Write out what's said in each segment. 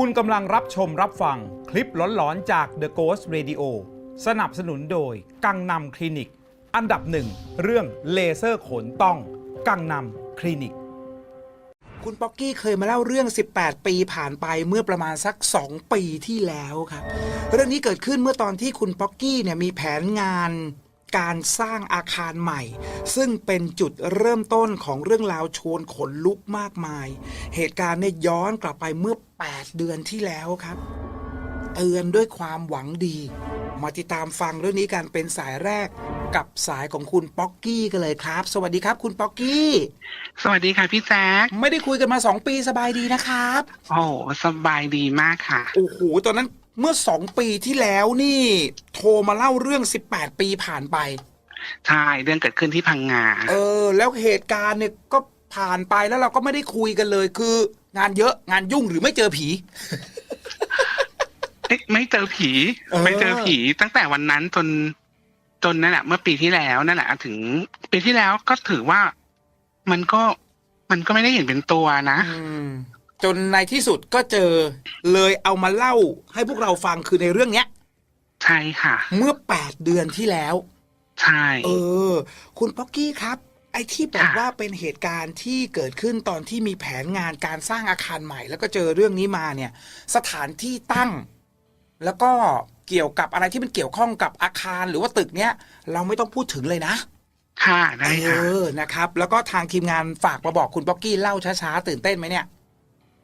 คุณกำลังรับชมรับฟังคลิปหลอนๆจาก The Ghost Radio สนับสนุนโดย กังนำคลินิก อันดับหนึ่งเรื่องเลเซอร์ขนต้อง กังนำคลินิก คุณป๊อกกี้เคยมาเล่าเรื่อง 18 ปีผ่านไปเมื่อประมาณสัก 2 ปีที่แล้วครับ เรื่องนี้เกิดขึ้นเมื่อตอนที่คุณป๊อกกี้เนี่ยมีแผนงาน การสร้างอาคารใหม่ ซึ่งเป็นจุดเริ่มต้นของเรื่องราวชวนขนลุกมากมาย เหตุการณ์เนี่ยย้อนกลับไปเมื่อ 8 เดือนที่แล้วครับเตือนด้วยความหวังดี มาติดตามฟังเรื่องนี้กันเป็นสายแรกกับสายของคุณป๊อกกี้กันเลยครับ สวัสดีครับ คุณป๊อกกี้ สวัสดีค่ะพี่แจ๊คไม่ได้คุยกันมาสองปีสบายดีนะครับ โอ้สบายดีมากค่ะ โอ้โห ตอนนั้น เมื่อสองปีที่แล้วนี่โทรมาเล่าเรื่อง18ปีผ่านไป ใช่เรื่องเกิดขึ้นที่พังงา เออ แล้วเหตุการณ์เนี่ยก็ผ่านไปแล้วเราก็ไม่ได้คุยกันเลยคือ งานเยอะงานยุ่งหรือไม่เจอผี เอ๊ะไม่เจอผี เออ ไม่เจอผี ตั้งแต่วันนั้นจนจนนั่นแหละเมื่อปีที่แล้วนั่นแหละถึง ปีที่แล้วก็ถือว่ามันก็มันก็ไม่ได้เห็นเป็นตัวนะ อืม จนในที่สุดก็เจอเลยเอามาเล่าให้พวกเราฟังคือในเรื่องเนี้ย ใช่ค่ะ เมื่อ8เดือนที่แล้ว ใช่ เออ คุณป๊อกกี้ครับ ไอ้ที่บอกค่ะว่าเป็นเหตุการณ์ที่เกิดขึ้นตอนที่มีแผนงานการสร้างอาคารใหม่ แล้วก็เจอเรื่องนี้มาเนี่ย สถานที่ตั้ง แล้วก็เกี่ยวกับอะไรที่มันเกี่ยวข้องกับอาคารหรือว่าตึกเนี้ย เราไม่ต้องพูดถึงเลยนะค่ะได้เอค่ะอนะครับ แล้วก็ทางทีมงานฝากมาบอกคุณป๊อกกี้เล่าช้าๆตื่นเต้นไหมเนี่ย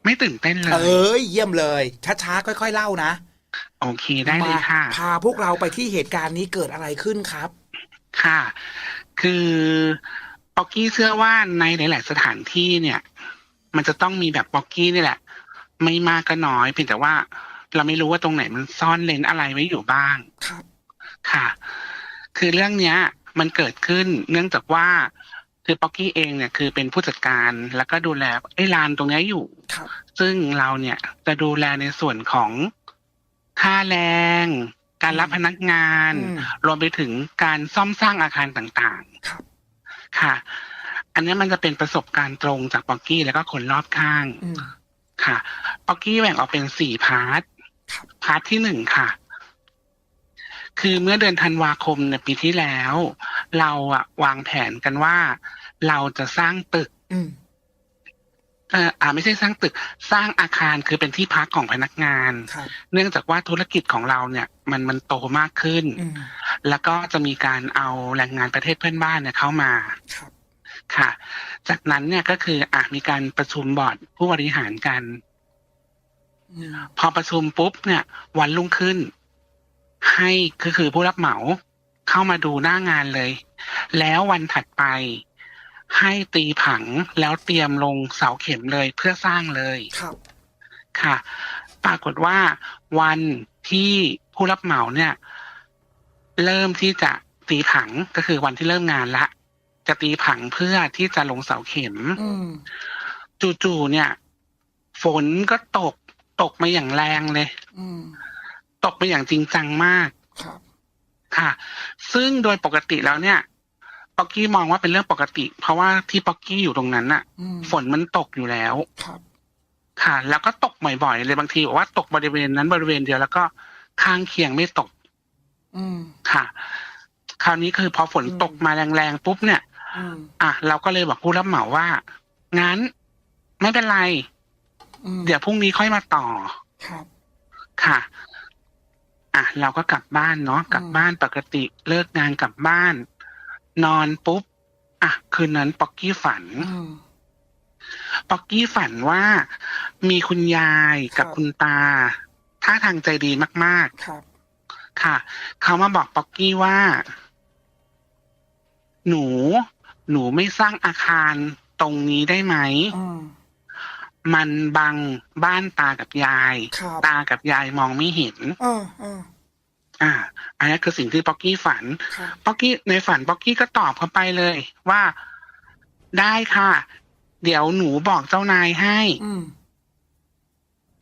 ไม่ตื่นเต้นเลเอยอเยี่ยมเลย ช้าๆค่อย ๆ เล่านะ โอเคได้เลยค่ะมาพาพวกเราไปที่เหตุการณ์นี้เกิดอะไรขึ้นครับ ค่ะ คือป๊อกกี้เชื่อว่าในหลาย ๆ สถานที่เนี่ย มันจะต้องมีแบบป๊อกกี้นี่แหละ ไม่มากก็น้อยเพียงแต่ว่า เราไม่รู้ว่าตรงไหนมันซ่อนเลนอะไรไว้อยู่บ้างครับ ค่ะ คือเรื่องเนี้ย มันเกิดขึ้นเนื่องจากว่า คือป๊อกกี้เองเนี่ยคือเป็นผู้จัดการแล้วก็ดูแลไอ้ลานตรงเนี้ยอยู่ครับซึ่งเราเนี่ยจะดูแลในส่วนของค่าแรง การรับพนักงานอืมรวมไปถึงการซ่อมสร้างอาคารต่างครับๆค่ะ อันเนี้ยมันจะเป็นประสบการณ์ตรงจากป๊อกกี้แล้วก็คนรอบข้างอืมค่ะ ป๊อกกี้แบ่งออกเป็นสี่พาร์ทครับพาร์ทที่หนึ่งค่ะ คือเมื่อเดือนธันวาคมในปีที่แล้ว เราอะวางแผนกันว่า เราจะสร้างตึกอืมเอออ่าไม่ใช่สร้างตึก สร้างอาคารคือเป็นที่พักของพนักงานครับเนื่องจากว่าธุรกิจของเราเนี่ย มันมันโตมากขึ้นอืมแล้วก็จะมีการเอาแรงงานประเทศเพื่อนบ้านเนี่ยเข้ามาครับค่ะ จากนั้นเนี่ยก็คืออะมีการประชุมบอร์ดผู้บริหารกันอืมพอประชุมปุ๊บเนี่ย วันรุ่งขึ้น ให้ก็คือผู้รับเหมา เข้ามาดูหน้างานเลย แล้ววันถัดไปให้ตีผังแล้วเตรียมลงเสาเข็มเลยเพื่อสร้างเลยครับค่ะ ปรากฏว่าวันที่ผู้รับเหมาเนี่ย เริ่มที่จะตีผังก็คือวันที่เริ่มงานละ จะตีผังเพื่อที่จะลงเสาเข็มอืมจู่ๆเนี่ย ฝนก็ตกตกมาอย่างแรงเลยอืมตกไปอย่างจริงจังมาก ครับ ค่ะซึ่งโดยปกติแล้วเนี่ยป๊อกกี้มองว่าเป็นเรื่องปกติ เพราะว่าที่ป๊อกกี้อยู่ตรงนั้นน่ะอืมฝนมันตกอยู่แล้วครับ ค่ะ แล้วก็ตกบ่อยๆเลยบางทีบอกว่าตกบริเวณนั้นบริเวณเดียวแล้วก็ข้างเคียงไม่ตก อืมค่ะ คราวนี้คือพอฝนอืมตกมาแรงๆปุ๊บเนี่ยอืมอะเราก็เลยบอกผู้รับเหมาว่างั้น ไม่เป็นไรอืมเดี๋ยวพรุ่งนี้ค่อยมาต่อ ครับ ค่ะ อะเราก็กลับบ้านเนาะกลับอืมบ้านปกติเลิกงานกลับบ้าน นอนปุ๊บอะคืนนั้นป๊อกกี้ฝันอืมป๊อกกี้ฝันว่ามีคุณยายกับครับคุณตาท่าทางใจดีมากครับๆค่ะ เขามาบอกป๊อกกี้ว่า หนู หนูไม่สร้างอาคารตรงนี้ได้ไหมอืม มันบังบ้านตากับยาย ครับตากับยายมองไม่เห็น เออเออ อ่า อันนี้คือสิ่งที่ป๊อกกี้ฝัน ครับ ป๊อกกี้ในฝันป๊อกกี้ก็ตอบเขาไปเลย ว่าได้ค่ะ เดี๋ยวหนูบอกเจ้านายให้อืม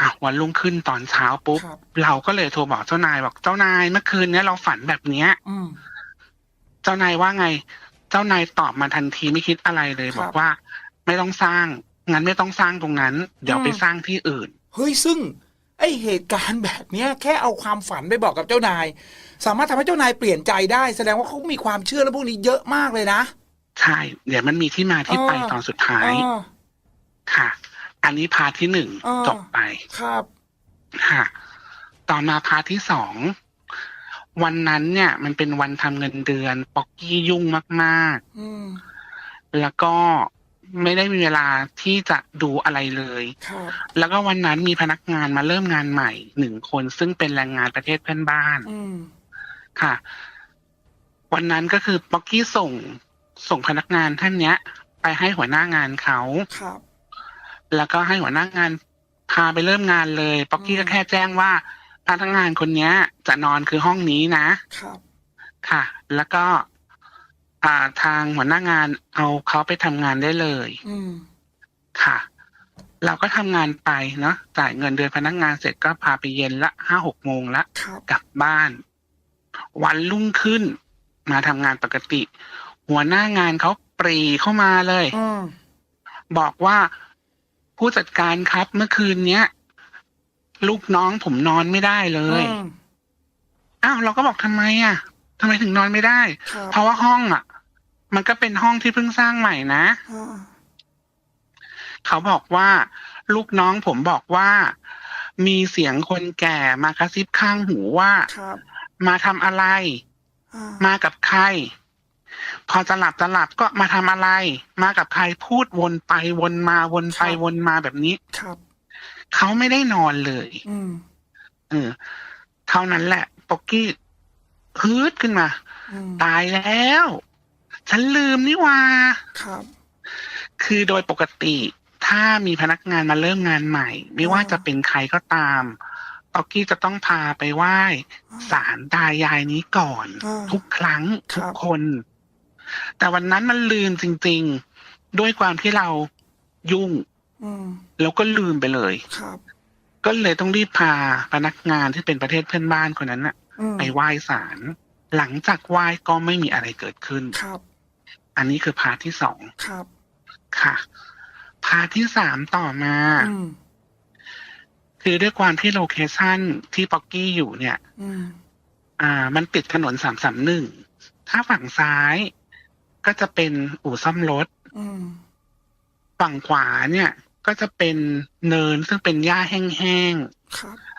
อะวันรุ่งขึ้นตอนเช้าปุ๊บ ครับ เราก็เลยโทรบอกเจ้านายบอกเจ้านายเมื่อคืนเนี้ยเราฝันแบบเนี้ย อืม เจ้านายว่าไง เจ้านายตอบมาทันทีไม่คิดอะไรเลย ครับ บอกว่า ไม่ต้องสร้าง งั้นไม่ต้องสร้างตรงนั้น เดี๋ยวอืมไปสร้างที่อื่น เฮ้ยซึ่ง ไอเหตุการณ์แบบเนี้ย แค่เอาความฝันไปบอกกับเจ้านาย สามารถทำให้เจ้านายเปลี่ยนใจได้ แสดงว่าเขามีความเชื่อและพวกนี้เยอะมากเลยนะใช่เดี๋ยวมันมีที่มาที่ไปอ่าตอนสุดท้ายอ่าค่ะ อันนี้พาร์ทที่หนึ่งอ่าจบไปครับค่ะต่อมาพาร์ทที่สองวันนั้นเนี่ย มันเป็นวันทำเงินเดือน ป๊อกกี้ยุ่งมากอืมๆแล้วก็ ไม่ได้มีเวลาที่จะดูอะไรเลยครับแล้วก็วันนั้นมีพนักงานมาเริ่มงานใหม่หนึ่งคนซึ่งเป็นแรงงานประเทศเพื่อนบ้านอืมค่ะ วันนั้นก็คือป๊อกกี้ส่งส่งพนักงานท่านเนี้ย ไปให้หัวหน้างานเขาครับ แล้วก็ให้หัวหน้างานพาไปเริ่มงานเลยป๊อกกี้อืมก็แค่แจ้งว่าพนักงานคนเนี้ย จะนอนคือห้องนี้นะครับ ค่ะ แล้วก็ อ่าทางหัวหน้างานเอาเขาไปทำงานได้เลยอืมค่ะ เราก็ทำงานไปเนาะจ่ายเงินเดือนพนักงานเสร็จก็พาไปเย็นละห้าหกโมงละครับ กลับบ้าน วันรุ่งขึ้น มาทำงานปกติ หัวหน้างานเขาปรีเข้ามาเลย อืมบอกว่าผู้จัดการครับเมื่อคืนเนี้ย ลูกน้องผมนอนไม่ได้เลยอืมอ้าวเราก็บอกทำไมอะ ทำไมถึงนอนไม่ได้ ครับเพราะว่าห้องอะ มันก็เป็นห้องที่เพิ่งสร้างใหม่นะ อ่าเขาบอกว่า ลูกน้องผมบอกว่า มีเสียงคนแก่มากระซิบข้างหูว่า ครับมาทำอะไร อ่ามากับใคร พอจะหลับจะหลับก็มาทำอะไร มากับใครพูดวนไปวนมาวนไปวนมาแบบนี้ ครับ เขาไม่ได้นอนเลย อืม เออเท่านั้นแหละปอกกี้ ฮืดขึ้นมา อืมตายแล้ว ฉันลืมนี่หว่า ครับ คือโดยปกติถ้ามีพนักงานมาเริ่มงานใหม่ ไม่ว่าอ่าจะเป็นใครก็ตามปอกกี้จะต้องพาไปไหว้ศาลตายายนี้ก่อน อ่าทุกครั้งครับ ทุกคน แต่วันนั้นมันลืมจริง ๆ ด้วยความที่เรายุ่งอืมแล้วก็ลืมไปเลย ครับ ก็เลยต้องรีบพาพนักงานที่เป็นประเทศเพื่อนบ้านคนนั้นน่ะอืม ไปไหว้ศาลหลังจากไหว้ก็ไม่มีอะไรเกิดขึ้นครับ อันนี้คือพาร์ทที่สองครับ ค่ะ พาร์ทที่สามต่อมาอืมคือด้วยความที่โลเคชั่นที่ป๊อกกี้อยู่เนี่ยอืมอ่า มันติดถนนสามสามหนึ่งถ้าฝั่งซ้ายก็จะเป็นอู่ซ่อมรถอืมฝั่งขวาเนี่ย ก็จะเป็นเนินซึ่งเป็นหญ้าแห้งครับๆ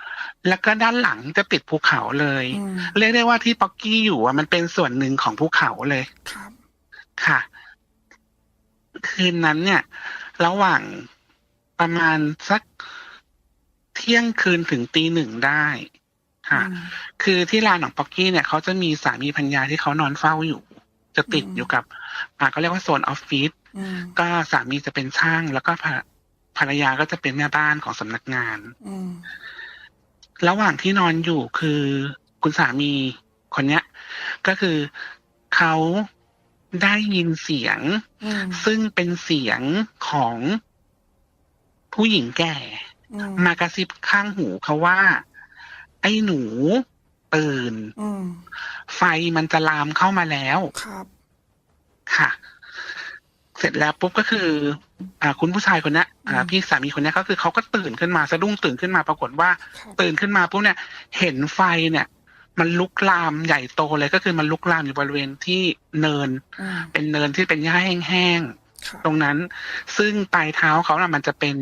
แล้วก็ด้านหลังจะติดภูเขาเลยอืมเรียกได้ว่าที่ป๊อกกี้อยู่อะมันเป็นส่วนหนึ่งของภูเขาเลยครับค่ะ คืนนั้นเนี่ย ระหว่างประมาณสักเที่ยงคืนถึงตีหนึ่งได้ค่ะอืมคือที่ลานของป๊อกกี้เนี่ยเขาจะมีสามีพัญญาที่เขานอนเฝ้าอยู่ จะติดอืมอยู่กับอ่าเขาเรียกว่าโซนออฟฟิศอืมก็สามีจะเป็นช่างแล้วก็ภรภรรยาก็จะเป็นแม่บ้านของสำนักงานอืม ระหว่างที่นอนอยู่คือคุณสามีคนเนี้ย ก็คือเขาได้ยินเสียงอืมซึ่งเป็นเสียงของผู้หญิงแก่อืมมากระซิบข้างหูเขาว่า ไอ้หนูตื่นอืมไฟมันจะลามเข้ามาแล้วครับ ค่ะ เสร็จแล้วปุ๊บก็คือ อ่า คุณผู้ชายคนเนี้ยอ่า พี่สามีคนเนี้ยก็คือเขาก็ตื่นขึ้นมาสะดุ้งตื่นขึ้นมาปรากฏว่าครับตื่นขึ้นมาปุ๊บเนี่ย เห็นไฟเนี่ย มันลุกลามใหญ่โตเลยก็คือมันลุกลามอยู่บริเวณที่เนินอืมเป็นเนินที่เป็นหญ้าแห้งๆครับตรงนั้น ซึ่งปลายเท้าเขาน่ะมันจะเป็น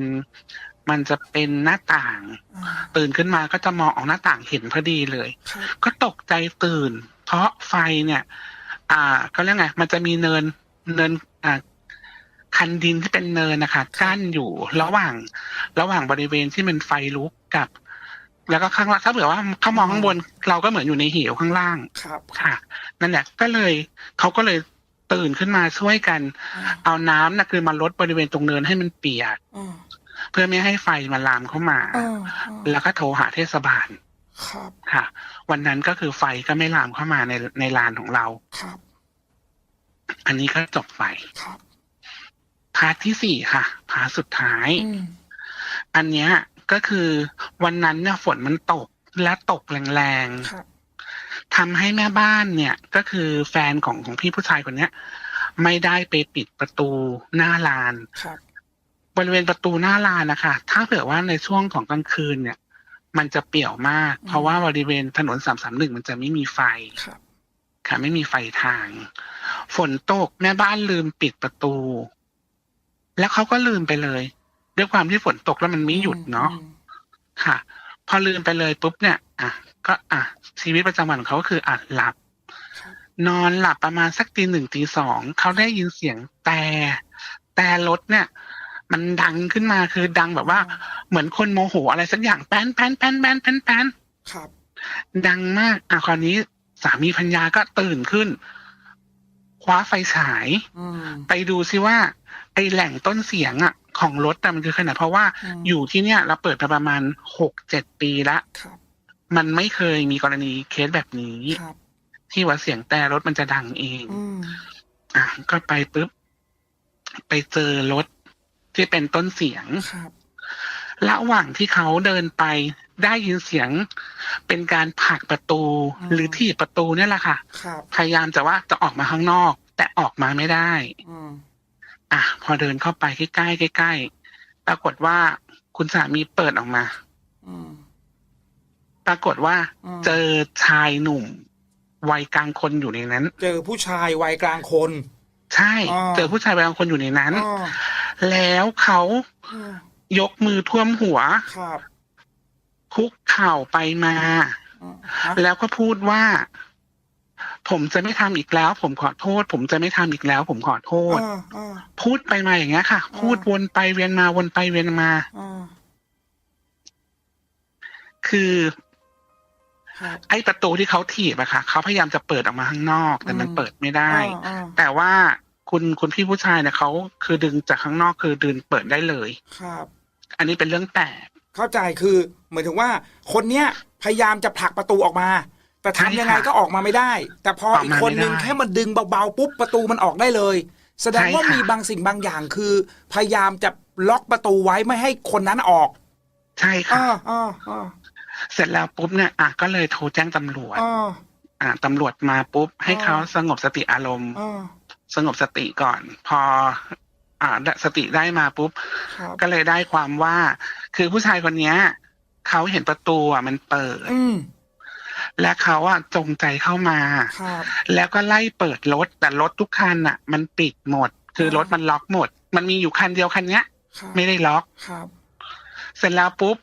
มันจะเป็นหน้าต่างอ่าตื่นขึ้นมาก็จะมองออกหน้าต่างเห็นพอดีเลยครับก็ตกใจตื่น เพราะไฟเนี่ย อ่าเขาเรียกไงมันจะมีเนินเนินอ่า คันดินที่เป็นเนินนะคะกั้นอยู่ระหว่าง ระหว่างบริเวณที่เป็นไฟลุกกับ แล้วก็ข้างล่างถ้าเผื่อว่าเขามองข้างบนเราก็เหมือนอยู่ในเหวข้างล่างครับค่ะ นั่นแหละก็เลยเขาก็เลยตื่นขึ้นมาช่วยกันอ่าเอาน้ำนะคือมาลดบริเวณตรงเนินให้มันเปียกอ่าเพื่อไม่ให้ไฟมันลามเข้ามาอ่าอ่าแล้วก็โทรหาเทศบาลครับค่ะ วันนั้นก็คือไฟก็ไม่ลามเข้ามาในในลานของเราครับ อันนี้ก็จบไปครับพาร์ทที่สี่ค่ะ พาร์ทสุดท้ายอืมอันเนี้ยก็คือวันนั้นเนี่ยฝนมันตกและตกแรงครับๆทำให้แม่บ้านเนี่ย ก็คือแฟนของของพี่ผู้ชายคนเนี้ย ไม่ได้ไปปิดประตูหน้าลานครับบริเวณประตูหน้าลานนะคะ ถ้าเผื่อว่าในช่วงของกลางคืนเนี่ย มันจะเปี่ยวมาก เพราะว่าบริเวณถนนสามสามหนึ่งมันจะไม่มีไฟครับค่ะ ไม่มีไฟทาง ฝนตกแม่บ้านลืมปิดประตู แล้วเขาก็ลืมไปเลย ด้วยความที่ฝนตกแล้วมันไม่หยุดเนาะอืมค่ะ พอลืมไปเลยปุ๊บเนี่ย อะ ก็อะชีวิตประจำวันของเขาก็คืออะหลับครับ นอนหลับประมาณสักตีหนึ่งตีสองเขาได้ยินเสียงแต่แต่รถเนี่ย มันดังขึ้นมาคือดังแบบว่า เหมือนคนโมโหอะไรสักอย่างแป้นแป้นแป้นแป้นแป้นแป้นครับ ดังมาก อะคราวนี้สามีพัญญาก็ตื่นขึ้น คว้าไฟฉายอืมไปดูซิว่า ไอแหล่งต้นเสียงอะของรถอะมันคือขนาดเพราะว่าอืมอยู่ที่เนี่ยเราเปิดมาประมาณหกเจ็ดปีละครับมันไม่เคยมีกรณีเคสแบบนี้ครับที่ว่าเสียงแต่รถมันจะดังเองอืมอะก็ไปปุ๊บ ไปเจอรถที่เป็นต้นเสียงครับระหว่างที่เขาเดินไปได้ยินเสียงเป็นการผลักประตูหรือถีบประตูเนี่ยแหละค่ะครับพยายามจะว่าจะออกมาข้างนอก แต่ออกมาไม่ได้ อืมอะพอเดินเข้าไปใกล้ๆใกล้ๆปรากฏว่าคุณสามีเปิดออกมา อืม ปรากฏว่า อืม เจอชายหนุ่ม วัยกลางคนอยู่ในนั้น เจอผู้ชายวัยกลางคน ใช่อ๋อเจอผู้ชายวัยกลางคนอยู่ในนั้นอ๋อแล้วเขาอืมยกมือท่วมหัว ครับคุกเข่าไปมา อืมฮะแล้วก็พูดว่า ผมจะไม่ทำอีกแล้ว ผมขอโทษ ผมจะไม่ทำอีกแล้ว ผมขอโทษอ่าอ่าพูดไปมาอย่างเงี้ยค่ะอ๋อพูดวนไปเวียนมาวนไปเวียนมาอ่าคือครับไอ้ประตูที่เขาถีบอะค่ะเขาพยายามจะเปิดออกมาข้างนอก แต่มันอืมเปิดไม่ได้อ่าอ่าแต่ว่าคุณคุณพี่ผู้ชายเนี่ยเขาคือดึงจากข้างนอกคือดึงเปิดได้เลยครับ อันนี้เป็นเรื่องแปลกเข้าใจคือเหมือนถึงว่า คนเนี้ยพยายามจะผลักประตูออกมา แต่ใช่ทำยังไงค่ะก็ออกมาไม่ได้ แต่พอออกอีกมาคนนึงไม่ได้แค่มันดึงเบาๆปุ๊บประตูมันออกได้เลย แสดงใช่ว่าค่ะมีบางสิ่งบางอย่างคือ พยายามจะล็อกประตูไว้ไม่ให้คนนั้นออก ใช่ค่ะอ่าอ่าอ่าเสร็จแล้วปุ๊บเนี่ยอะก็เลยโทรแจ้งตำรวจอ่าอะตำรวจมาปุ๊บ ให้อ๋อเขาสงบสติอารมณ์อ่าสงบสติก่อน พอ อ่าได้สติได้มาปุ๊บครับก็เลยได้ความว่า คือผู้ชายคนเนี้ยเขาเห็นประตูอะมันเปิดอืม และเขาอะจงใจเข้ามาครับแล้วก็ไล่เปิดรถ แต่รถทุกคันอะ มันปิดหมด คือรถมันล็อกหมด มันมีอยู่คันเดียวคันเนี้ยครับไม่ได้ล็อกครับเสร็จแล้วปุ๊บ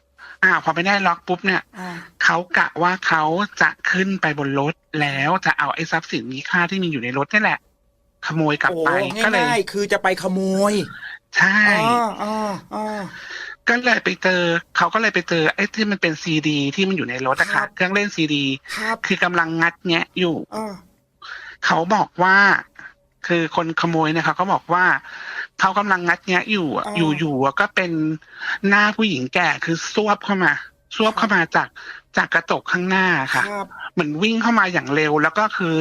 อ่าพอไม่ได้ล็อกปุ๊บเนี่ยอ่าเขากะว่าเขาจะขึ้นไปบนรถแล้วจะเอาไอ้ทรัพย์สินมีค่าที่มีอยู่ในรถนี่แหละ ขโมยกลับโอ้ไปก็เลยง่ายๆคือจะไปขโมย ใช่อ่าอ่าอ่า ก็เลยไปเจอเขาก็เลยไปเจอไอ้ที่มันเป็นซีดี ที่มันอยู่ในรถอะครัค่ะบเครื่องเล่นซีดีครับคือกำลังงัดแงะอยู่อ่าเขาบอกว่า คือคนขโมยเนี่ยเขาก็บอกว่าเขากำลังงัดแงะอยู่อะอยู่ๆอะก็เป็นหน้าผู้หญิงแก่คือซวบเข้ามาซวบเข้ามาจากจากกระจกข้างหน้าคค่ะรับเหมือนวิ่งเข้ามาอย่างเร็ว แล้วก็คือ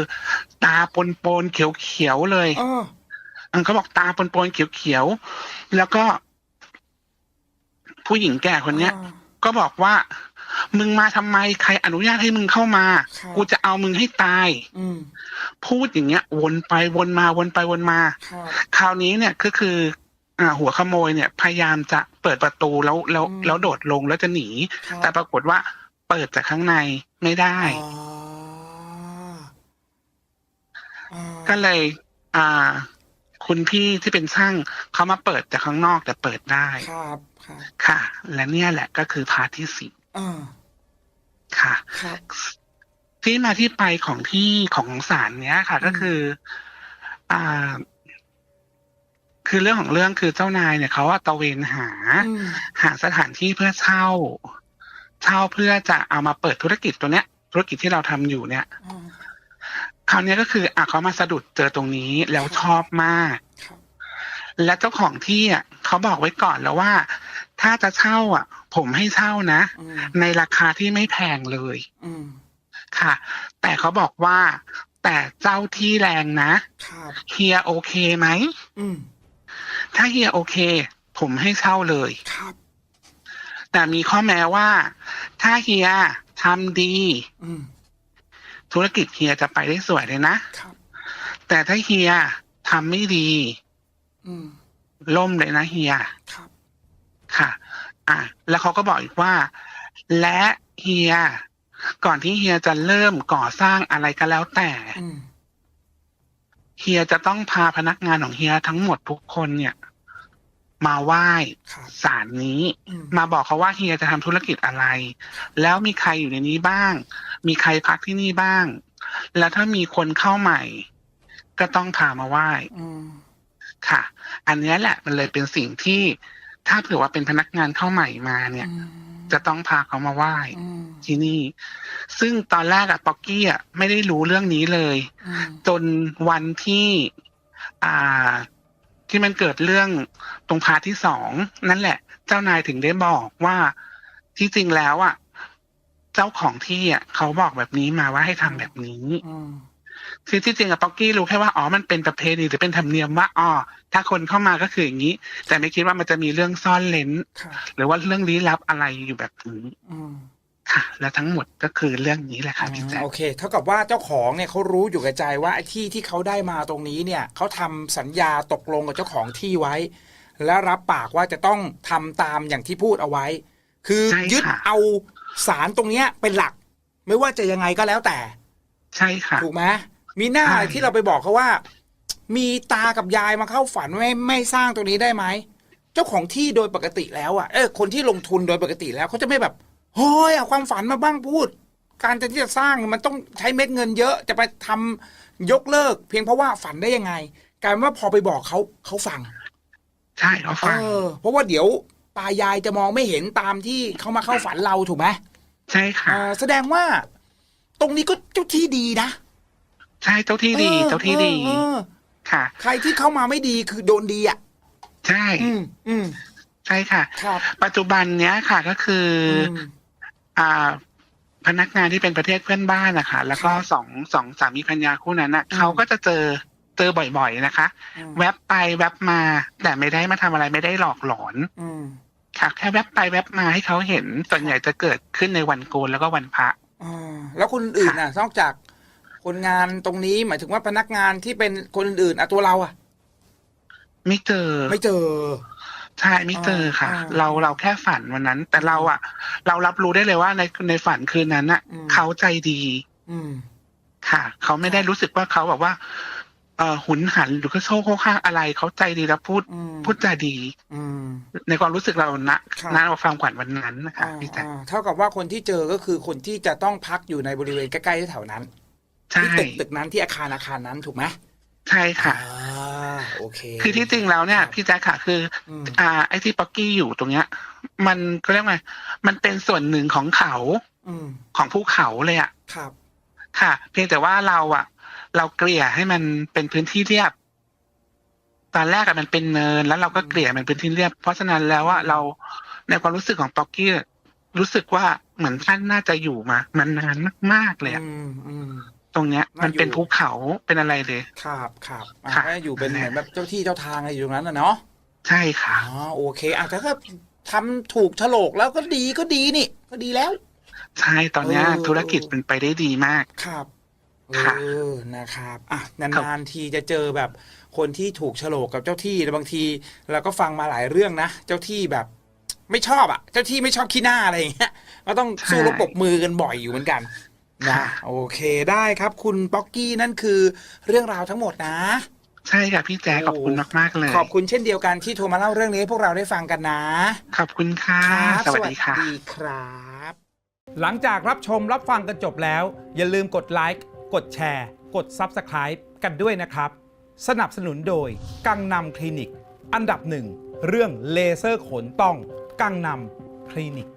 ตาปนปนๆเขียวๆเลยอ่าอันเขาบอกตาปนปนๆเขียวๆแล้วก็ ผู้หญิงแก่คนเนี้ยอ่าก็บอกว่า มึงมาทำไมใครอนุญาตให้มึงเข้ามาครับกูจะเอามึงให้ตายอืมพูดอย่างเงี้ย วนไปวนมาวนไปวนมาครับคราวนี้เนี่ยก็คือ อ่า หัวขโมยเนี่ย พยายามจะเปิดประตูแล้วแล้วอืมแล้วโดดลงแล้วจะหนีครับแต่ปรากฏว่า เปิดจากข้างในไม่ได้อ๋ออ่าก็เลย อ่า คุณพี่ที่เป็นช่างเขามาเปิดจากข้างนอกแต่เปิดได้ครับครับค่ะ และเนี่ยแหละก็คือพาร์ทที่สิบอ่าค่ะครับที่มาที่ไปของที่ของศาลเนี้ยค่ะอืมก็คือ อ่า คือเรื่องของเรื่องคือเจ้านายเนี่ยเขาว่าตระเวนหาอืมหาสถานที่เพื่อเช่า เช่าเพื่อจะเอามาเปิดธุรกิจตัวเนี้ย ธุรกิจที่เราทำอยู่เนี่ยอ่า คราวเนี้ยก็คืออะเขามาสะดุดเจอตรงนี้แล้วชอบมากครับและเจ้าของที่อะเขาบอกไว้ก่อนแล้วว่า ถ้าจะเช่าอะ ผมให้เช่านะอืมในราคาที่ไม่แพงเลยอืมค่ะ แต่เขาบอกว่า แต่เจ้าที่แรงนะครับเฮียโอเคไหมอืมถ้าเฮียโอเค ผมให้เช่าเลยครับแต่มีข้อแม้ว่า ถ้าเฮียทำดีอืม ธุรกิจเฮียจะไปได้สวยเลยนะครับแต่ถ้าเฮียทำไม่ดีอืมล่มเลยนะเฮียครับค่ะ อะ แล้วเขาก็บอกอีกว่า และเฮีย ก่อนที่เฮียจะเริ่มก่อสร้างอะไรก็แล้วแต่อืมเฮียจะต้องพาพนักงานของเฮียทั้งหมดทุกคนเนี่ย มาไหว้ครับศาลนี้อืมมาบอกเขาว่าเฮียจะทำธุรกิจอะไร แล้วมีใครอยู่ในนี้บ้าง มีใครพักที่นี่บ้าง แล้วถ้ามีคนเข้าใหม่ ก็ต้องพามาไหว้อืมค่ะ อันเนี้ยแหละมันเลยเป็นสิ่งที่ถ้าเผื่อว่าเป็นพนักงานเข้าใหม่มาเนี่ยอืมจะต้องพาเขามาไหว้อืมที่นี่ ซึ่งตอนแรกอะป๊อกกี้อะไม่ได้รู้เรื่องนี้เลยอืมจนวันที่ อ่า ที่มันเกิดเรื่องตรงพาร์ทที่สองนั่นแหละ เจ้านายถึงได้บอกว่าที่จริงแล้วอะ เจ้าของที่อะเขาบอกแบบนี้มาว่าให้ทำแบบนี้อืมคือที่จริงอะป๊อกกี้รู้แค่ว่าอ๋อมันเป็นประเพณีหรือเป็นธรรมเนียมว่าอ๋อถ้าคนเข้ามาก็คืออย่างนี้ แต่ไม่คิดว่ามันจะมีเรื่องซ่อนเลนครับหรือว่าเรื่องลี้ลับอะไรอยู่แบบนี้อืม ค่ะ และทั้งหมดก็คือเรื่องนี้แหละค่ะพี่แจ๊คโอเค เท่ากับว่าเจ้าของเนี่ยเขารู้อยู่กับใจว่าไอ้ที่ที่เขาได้มาตรงนี้เนี่ยเขาทำสัญญาตกลงกับเจ้าของที่ไว้ และรับปากว่าจะต้องทำตามอย่างที่พูดเอาไว้ คือใช่ค่ะยึดเอาสารตรงเนี้ยเป็นหลัก ไม่ว่าจะยังไงก็แล้วแต่ ใช่ค่ะ ถูกไหมมีหน้าใช่ที่เราไปบอกเขาว่า มีตากับยายมาเข้าฝันไม่ไม่สร้างตรงนี้ได้ไหมเจ้าของที่โดยปกติแล้วอะเออคนที่ลงทุนโดยปกติแล้วเขาจะไม่แบบ เฮ้ยเอาความฝันมาบ้างพูด การจะที่จะสร้างมันต้องใช้เม็ดเงินเยอะจะไปทำยกเลิก เพียงเพราะว่าฝันได้ยังไงกลายเป็นว่าพอไปบอกเขาเขาฟัง ใช่เขาเอฟัง อ เพราะว่าเดี๋ยวตายายจะมองไม่เห็นตามที่เขามาเข้าฝันเราถูกไหมใช่ค่ะอ่าแสดงว่า ตรงนี้ก็เจ้าที่ดีนะใช่เจ้าที่ดี ออเจ้าที่ดีเออเออค่ะ ใครที่เข้ามาไม่ดีคือโดนดีอะ ใช่ อืมอืมใช่ค่ะ ครับ ปัจจุบันเนี้ยค่ะก็คืออือม อ่าพนักงานที่เป็นประเทศเพื่อนบ้านนะคะแล้วก็ครับสองสองสามีพัญญาคู่นั้นน่ะอืมเขาก็จะเจอเจอบ่อยๆนะคะอืมแวบไปแวบมา แต่ไม่ได้มาทำอะไรไม่ได้หลอกหลอนอืมค่ะแค่แวบไปแวบมาให้เขาเห็นส่วนใหญ่จะเกิดขึ้นในวันโกนแล้วก็วันพระอ่าแล้วคนอื่นน่ะนอกจากคนงานตรงนี้หมายถึงว่าพนักงานที่เป็นคนอื่นๆอะตัวเราอะ ไม่เจอไม่เจอ ใช่ไม่เจอค่ะอ่าเราเราแค่ฝันวันนั้น แต่เราอะเรารับรู้ได้เลยว่าในในฝันคืนนั้นอะอืมเขาใจดี อืมค่ะ เขาไม่ได้รู้สึกว่าเขาแบบว่า เอ่อหุนหันหรือก็โชคโคข้างอะไร เขาใจดีแล้วพูดอืมพูดจาดี อืมในความรู้สึกเรานะครับณเราฟังขวัญวันนั้นนะคะอ่าพี่แจ๊คอ่าเท่ากับว่าคนที่เจอก็คือคนที่จะต้องพักอยู่ในบริเวณใกล้ๆแถวนั้นใช่ที่ตึกตึกนั้นที่อาคารอาคารนั้นถูกไหมใช่ค่ะอ่า โอเค คือที่จริงแล้วเนี่ยครับพี่แจ๊คค่ะคืออืมอ่า ไอ้ที่ป๊อกกี้อยู่ตรงเนี้ย มันก็เรียกว่ามันเป็นส่วนหนึ่งของเขาอืมของภูเขาเลยอะครับ ค่ะ เพียงแต่ว่าเราอะเราเกลี่ยให้มันเป็นพื้นที่เรียบ ตอนแรกอะมันเป็นเนิน แล้วเราก็เกลี่ยมันเป็นพื้นที่เรียบ เพราะฉะนั้นแล้วว่าเราในความรู้สึกของป๊อกกี้รู้สึกว่าเหมือนท่านน่าจะอยู่มา มันนานมากๆเลยอะอืมอืม ตรงเนี้ยน่าอยู่มันเป็นภูเขาเป็นอะไรเลย ครับครับอะค่ะ ก็อยู่เป็นเหมือนแบบเจ้าที่เจ้าทางอะไรอยู่ตรงนั้นนะเนาะใช่ค่ะ อ๋อโอเคอะแต่ถ้าทำถูกโฉลกแล้วก็ดีก็ดีนี่ ก็ดีแล้ว ใช่ตอนเนี้ยเออ ธุรกิจเป็นไปได้ดีมาก ครับ เอค่ะอ นะครับ อะ ครันานบๆทีจะเจอแบบคนที่ถูกโฉลกกับเจ้าที่แต่บางทีเราก็ฟังมาหลายเรื่องนะ เจ้าที่แบบ ไม่ชอบอะ เจ้าที่ไม่ชอบขี้หน้าอะไรอย่างเงี้ย ก็ต้องสู้รบปรบมือกันบ่อยอยู่เหมือนกัน นะโอเคได้ครับ คุณป๊อกกี้นั่นคือเรื่องราวทั้งหมดนะ ใช่ค่ะพี่แจ๊คขอบคุณมากๆเลย ขอบคุณเช่นเดียวกันที่โทรมาเล่าเรื่องนี้ให้พวกเราได้ฟังกันนะ ขอบคุณค่ะ ครับสวัสดีค่ะครับ หลังจากรับชมรับฟังกันจบแล้ว อย่าลืมกดไลค์กดแชร์ กด Subscribe กันด้วยนะครับ สนับสนุนโดย กังนำคลินิก อันดับหนึ่งเรื่องเลเซอร์ขนต้อง กังนำคลินิก